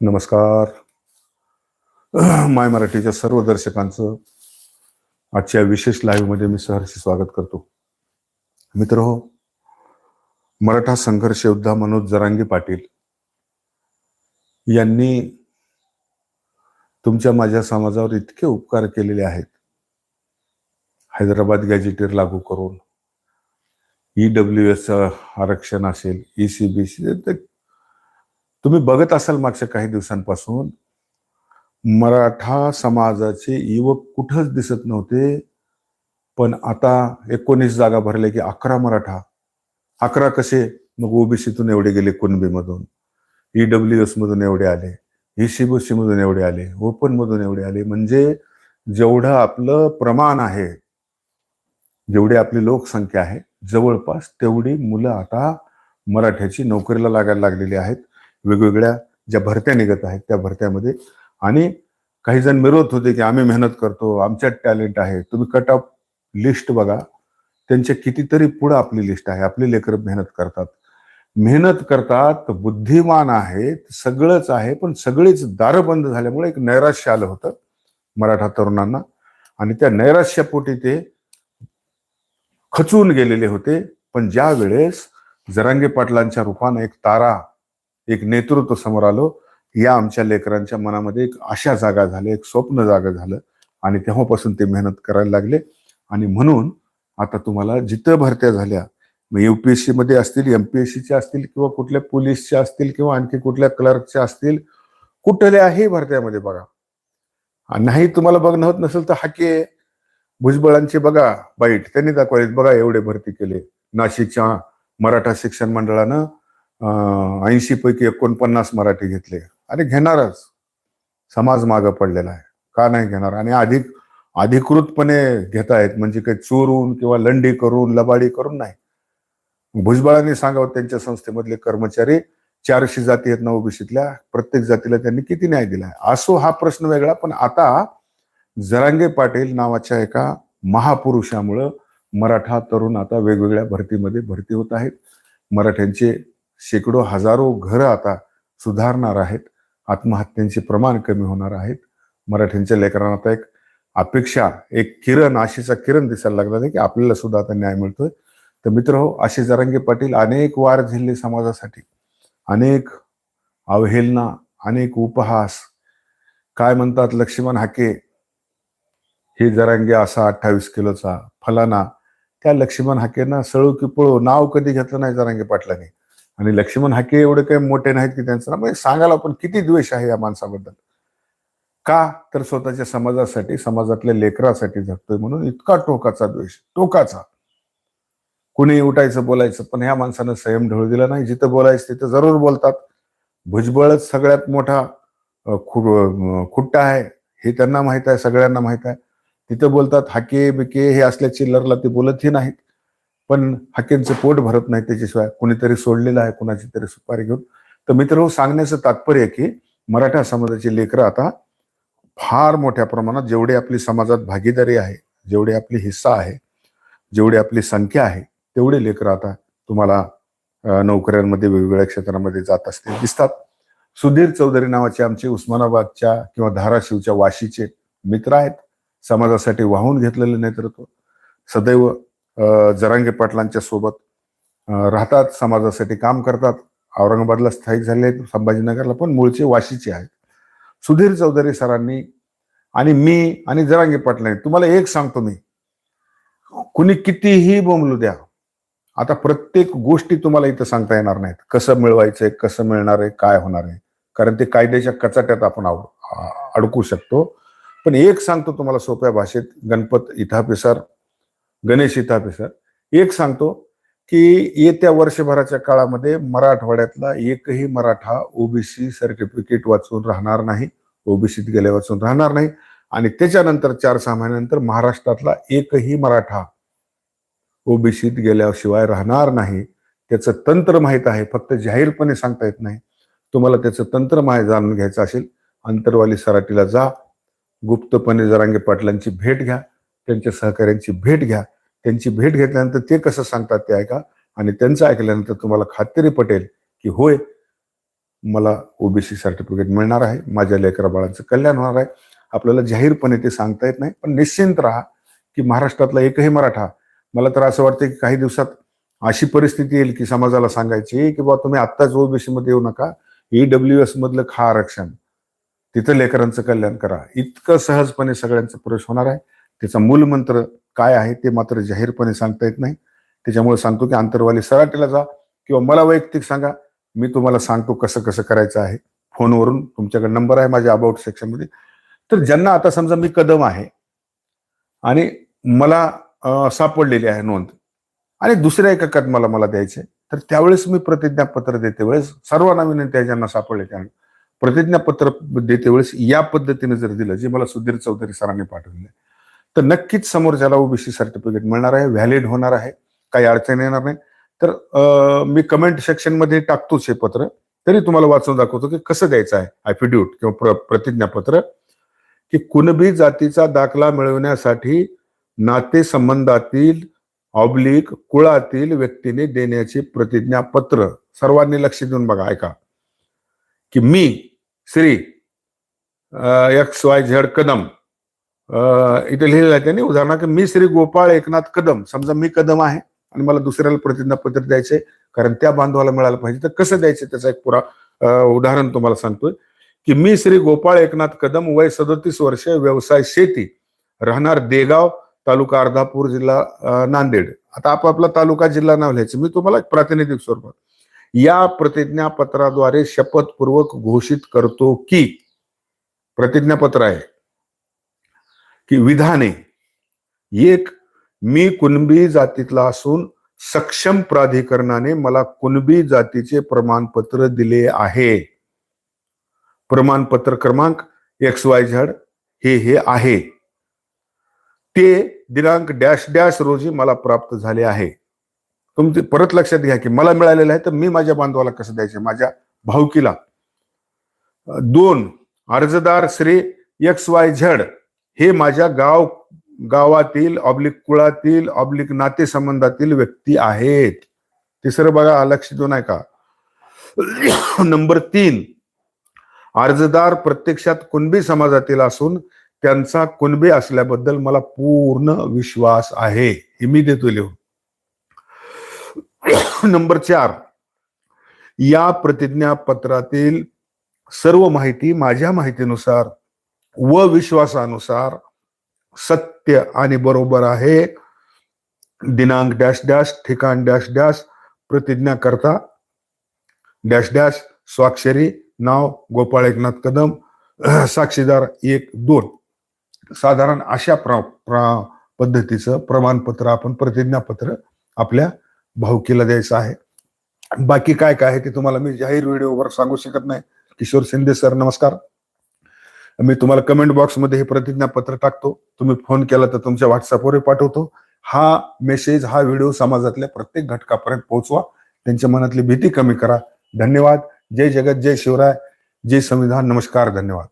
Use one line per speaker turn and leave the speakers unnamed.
नमस्कार. माय मराठीच्या सर्व दर्शकांचं आजच्या विशेष लाईव्हमध्ये मी सहर्ष स्वागत करतो. मित्र हो मराठा संघर्ष योद्धा मनोज जरांगे पाटील यांनी तुमच्या माझ्या समाजावर इतके उपकार केलेले आहेत. हैदराबाद गॅजेटेर लागू करून ई डब्ल्यू एस आरक्षण असेल ई सी बी सी तुम्ही बघत असाल मागच्या काही दिवसांपासून मराठा समाजाचे युवक कुठंच दिसत नव्हते पण आता एकोणीस जागा भरल्या की अकरा मराठा. अकरा कसे? मग ओबीसीतून एवढे गेले कुणबीमधून ई डब्ल्यू एस मधून एवढे आले ई सी बी सी मधून एवढे आले ओपन मधून एवढे आले. म्हणजे जेवढं आपलं प्रमाण आहे जेवढी आपली लोकसंख्या आहे जवळपास तेवढी मुलं आता मराठ्याची नोकरीला लागायला लागलेली आहेत. वेगवेगळ्या ज्या भरत्या निघत आहेत त्या भरत्यामध्ये. आणि काही जण मिरवत होते की आम्ही मेहनत करतो आमच्यात टॅलेंट आहे. तुम्ही कट ऑफ लिस्ट बघा. त्यांच्या कितीतरी पुढं आपली लिस्ट आहे. आपली लेकर मेहनत करतात. मेहनत करतात बुद्धिमान आहेत सगळंच आहे पण सगळीच दारं बंद झाल्यामुळे एक नैराश्य आलं होतं मराठा तरुणांना. आणि त्या नैराश्यापोटी ते खचून गेलेले होते. पण ज्या वेळेस जरांगे पाटलांच्या रूपानं एक तारा एक नेतृत्व समोर आलो. या आमच्या लेकरांच्या मनामध्ये एक आशा जागा झाली एक स्वप्न जागा झालं आणि तेव्हापासून ते मेहनत करायला लागले. आणि म्हणून आता तुम्हाला जिथं भरत्या झाल्या मग युपीएससी मध्ये असतील एमपीएससीच्या असतील किंवा कुठल्या पोलीसच्या असतील किंवा आणखी कुठल्या क्लर्कच्या असतील कुठल्याही भरत्यामध्ये बघा. नाही तुम्हाला बघणं होत नसेल तर हाके भुजबळांचे बघा बाईट त्यांनी दाखवले बघा एवढे भरती केले. नाशिकच्या मराठा शिक्षण मंडळानं ऐंशी पैकी एकोणपन्नास मराठी घेतले. अरे घेणारच. समाज मागं पडलेला आहे. का नाही घेणार? आणि अधिक अधिकृतपणे घेत आहेत म्हणजे काही चोरून किंवा लंडी करून लबाडी करून नाही. भुजबळांनी सांगावं त्यांच्या संस्थेमधले कर्मचारी चारशे जाती आहेत ना ओबीसीतल्या. प्रत्येक जातीला त्यांनी किती न्याय दिलाय? असो हा प्रश्न वेगळा पण आता जरांगे पाटील नावाच्या एका महापुरुषामुळं मराठा तरुण आता वेगवेगळ्या भरतीमध्ये भरती होत आहेत. मराठ्यांचे शेकडो हजारो घरं आता सुधारणार आहेत. आत्महत्यांचे प्रमाण कमी होणार आहेत. मराठ्यांच्या लेकरांना आता एक अपेक्षा एक किरण आशेचा किरण दिसायला लागला आहे की आपल्याला सुद्धा आता न्याय मिळतोय. तर मित्र हो असे जरांगे पाटील अनेक वार झेलले समाजासाठी. अनेक अवहेलना अनेक उपहास. काय म्हणतात लक्ष्मण हाके? हे जरांगे असा अठ्ठावीस किलोचा फलाना. त्या लक्ष्मण हाकेंना सळू की पळू नाव कधी घेतलं नाही जरांगे पाटलांनी. आणि लक्ष्मण हाके एवढे काही मोठे नाहीत की त्यांचं म्हणजे सांगायला पण किती द्वेष आहे या माणसाबद्दल. का? तर स्वतःच्या समाजासाठी समाजातल्या लेकरासाठी झटतोय म्हणून इतका टोकाचा द्वेष टोकाचा. कुणी उठायचं बोलायचं पण ह्या माणसानं संयम ढळू दिला नाही. जिथं बोलायचं तिथं जरूर बोलतात. भुजबळच सगळ्यात मोठा खुट्टा आहे. हे त्यांना माहीत आहे सगळ्यांना माहीत आहे. तिथं बोलतात हाके बिके हे असल्या चिल्लरला ते बोलतही नाहीत. पण हाकेंचं पोट भरत नाही त्याच्याशिवाय. कुणीतरी सोडलेलं आहे कुणाची तरी सुपारी घेऊन. तर मित्र सांगण्याचं तात्पर्य आहे की मराठा समाजाची लेकरं आता फार मोठ्या प्रमाणात जेवढी आपली समाजात भागीदारी आहे जेवढी आपली हिस्सा आहे जेवढी आपली संख्या आहे तेवढे लेकरं आता तुम्हाला नोकऱ्यांमध्ये वेगवेगळ्या क्षेत्रामध्ये जात असतील दिसतात. सुधीर चौधरी नावाचे आमचे उस्मानाबादच्या किंवा धाराशिवच्या वाशीचे मित्र आहेत. समाजासाठी वाहून घेतलेलं नेतृत्व. सदैव जरांगे पाटलांच्या सोबत राहतात समाजासाठी काम करतात. औरंगाबादला स्थायिक झाले आहेत संभाजीनगरला पण मूळचे वाशीचे आहेत. सुधीर चौधरी सरांनी आणि मी आणि जरांगे पाटलांनी तुम्हाला एक सांगतो मी. कुणी कितीही बोंबलू द्या आता प्रत्येक गोष्टी तुम्हाला इथं सांगता येणार नाहीत. कसं मिळवायचंय कसं मिळणार आहे काय होणार आहे. कारण ते कायद्याच्या कचाट्यात आपण अडकू शकतो. पण एक सांगतो तुम्हाला सोप्या भाषेत गणपत इथापिसर गणेश इथापिसर एक सांगतो की येत्या वर्षभराच्या काळामध्ये मराठवाड्यातला एकही मराठा ओबीसी सर्टिफिकेट वाचून राहणार नाही ओबीसीत गेले वाचून राहणार नाही. आणि त्याच्यानंतर चार सहा महिन्यानंतर महाराष्ट्रातला एकही मराठा ओबीसीत गेल्याशिवाय राहणार नाही. त्याचं तंत्र माहीत आहे फक्त जाहीरपणे सांगता येत नाही. तुम्हाला त्याचं तंत्र माहीत जाणून घ्यायचं असेल अंतरवाली सराटीला जा. गुप्तपणे जरांगे पाटलांची भेट घ्या. त्यांच्या सहकार्यांची भेट घ्या. त्यांची भेट घेतल्यानंतर ते कसं सांगतात ते ऐका. आणि त्यांचं ऐकल्यानंतर तुम्हाला खात्री पटेल की होय मला ओबीसी सर्टिफिकेट मिळणार आहे. माझ्या लेकरा बाळांचं कल्याण होणार आहे. आपल्याला जाहीरपणे ते सांगता येत नाही. पण निश्चिंत राहा की महाराष्ट्रातला एकही मराठा मला तर असं वाटतं की काही दिवसात अशी परिस्थिती येईल की समाजाला सांगायची की बाबा तुम्ही आत्ताच ओबीसी मध्ये येऊ नका. ईडब्ल्यू एस मधलं खा आरक्षण. तिथं लेकरांचं कल्याण करा. इतकं सहजपणे सगळ्यांचा प्रवेश होणार आहे. त्याचा मूलमंत्र काय आहे ते मात्र जाहीरपणे सांगता येत नाही. त्याच्यामुळे सांगतो की आंतरवाली सराटीला जा किंवा मला वैयक्तिक सांगा. मी तुम्हाला सांगतो कसं कसं करायचं आहे. फोनवरून तुमच्याकडे नंबर आहे माझ्या अबाउट सेक्शनमध्ये तर ज्यांना आता समजा मी कदम आहे आणि मला सापडलेली आहे नोंद आणि दुसऱ्या एका कदमाला मला द्यायचे तर त्यावेळेस मी प्रतिज्ञापत्र देते वेळेस सर्वांना विनंती आहे ज्यांना सापडले त्यांना प्रतिज्ञापत्र देते वेळेस या पद्धतीने जर दिलं जे मला सुधीर चौधरी सरांनी पाठवले तर नक्कीच समोरच्याला ओबीसी सर्टिफिकेट मिळणार आहे व्हॅलिड होणार आहे काही अडचण येणार नाही. तर मी कमेंट सेक्शनमध्ये टाकतोच हे पत्र. तरी तुम्हाला वाचून दाखवतो की कसं द्यायचं आहे ॲफिड्यूट किंवा प्र, प्रतिज्ञापत्र. की कुणबी जातीचा दाखला मिळवण्यासाठी नातेसंबंधातील ऑब्लिक कुळातील व्यक्तीने देण्याचे प्रतिज्ञापत्र. सर्वांनी लक्ष देऊन बघा ऐका. की मी Shri X Y Z Kadam इथे लिहिलेलं आहे त्यांनी. उदाहरणार्थ मी श्री गोपाळ एकनाथ कदम. समजा मी कदम आहे आणि मला दुसऱ्याला प्रतिज्ञापत्र द्यायचे कारण त्या बांधवाला मिळालं पाहिजे. तर कसं द्यायचं? त्याचा एक पुरा उदाहरण तुम्हाला सांगतोय. की मी श्री गोपाळ एकनाथ कदम वय सदोतीस वर्ष व्यवसाय शेती. राहणार देगाव तालुका अर्धापूर जिल्हा नांदेड. आता आपापला तालुका जिल्हा नाव लिहायचं. मी तुम्हाला एक प्रातिनिधिक स्वरूपात या प्रतिज्ञापत्राद्वारे शपथपूर्वक घोषित करतो की प्रतिज्ञापत्र आहे. की विधाने. एक मी कुणबी जातीतला असून सक्षम प्राधिकरणाने मला कुणबी जातीचे प्रमाणपत्र दिले आहे. प्रमाणपत्र क्रमांक एक्स वाय झेड हे हे आहे. ते दिनांक डॅश डॅश रोजी मला प्राप्त झाले आहे. तुमचे परत लक्षात घ्या की मला मिळालेलं आहे तर मी माझ्या बांधवाला कसं द्यायचे? माझ्या भाऊकीला. दोन अर्जदार श्री एक्स वाय झेड हे माझ्या गाव गावातील ऑब्लिक कुळातील ऑब्लिक नातेसंबंधातील व्यक्ती आहेत. तिसरं बघा लक्ष देऊ का नंबर तीन. अर्जदार प्रत्यक्षात कुणबी समाजातील असून त्यांचा कुणबी असल्याबद्दल मला पूर्ण विश्वास आहे. हे मी देतो लिहून. नंबर चार. या प्रतिज्ञापत्रातील सर्व माहिती माझ्या माहितीनुसार व विश्वासानुसार सत्य आणि बरोबर आहे. दिनांक डॅश डॅश ठिकाण डॅश डॅश प्रतिज्ञा करता. डॅश डॅश स्वाक्षरी नाव गोपाळ एकनाथ कदम साक्षीदार एक दोन. साधारण अशा प्र प्रा पद्धतीचं प्रमाणपत्र आपण प्रतिज्ञापत्र आपल्या भाऊकीला द्यायचं आहे. बाकी काय काय आहे ते तुम्हाला मी जाहीर व्हिडिओवर सांगू शकत नाही. किशोर शिंदे सर नमस्कार. मी तुम्हाला कमेंट बॉक्समध्ये हे प्रतिज्ञापत्र टाकतो. तुम्ही फोन केला तर तुमच्या व्हॉट्सअपवर पाठवतो. हा मेसेज हा व्हिडिओ समाजातल्या प्रत्येक घटकापर्यंत पोहोचवा. त्यांच्या मनातली भीती कमी करा. धन्यवाद. जय जगत जय शिवराय. जय संविधान. नमस्कार. धन्यवाद.